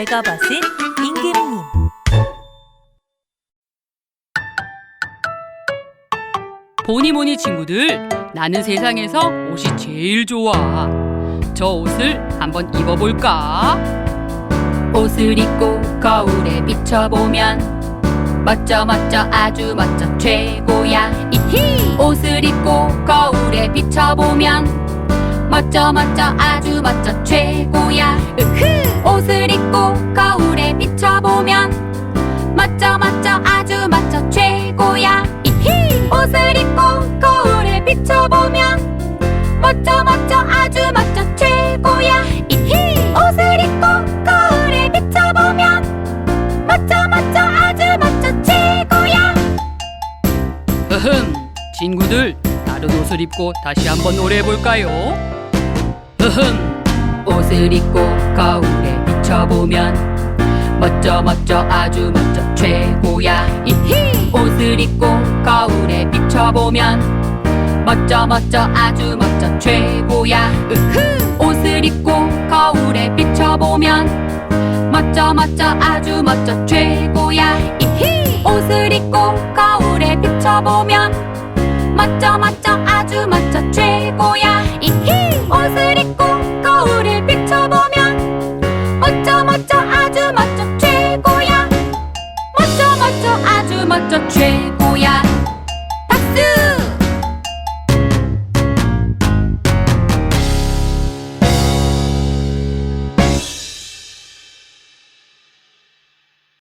발가벗은 임금님 보니 뭐니 친구들, 나는 세상에서 옷이 제일 좋아. 저 옷을 한번 입어볼까? 옷을 입고 거울에 비춰보면 멋져 멋져 아주 멋져 최고야. 이히! 옷을 입고 거울에 비춰보면 멋져 멋져 아주 멋져 최 으흠, 친구들, 다른 옷을 입고 다시 한번 노래해 볼까요? 으흠, 옷을 입고 거울에 비춰보면 멋져 멋져 아주 멋져 최고야. 이히. 옷을 입고 거울에 비춰보면 멋져 멋져 아주 멋져 최고야. 으흐. 옷을 입고 거울에 비춰보면 멋져 멋져 아주 멋져 최고야. 이히 옷을 입고 거울에 비춰보면 멋져 멋져 아주 멋져 최고야. 이히! 옷을 입고 거울에 비춰보면 멋져 멋져 아주 멋져 최고야. 멋져 멋져 아주 멋져 최고야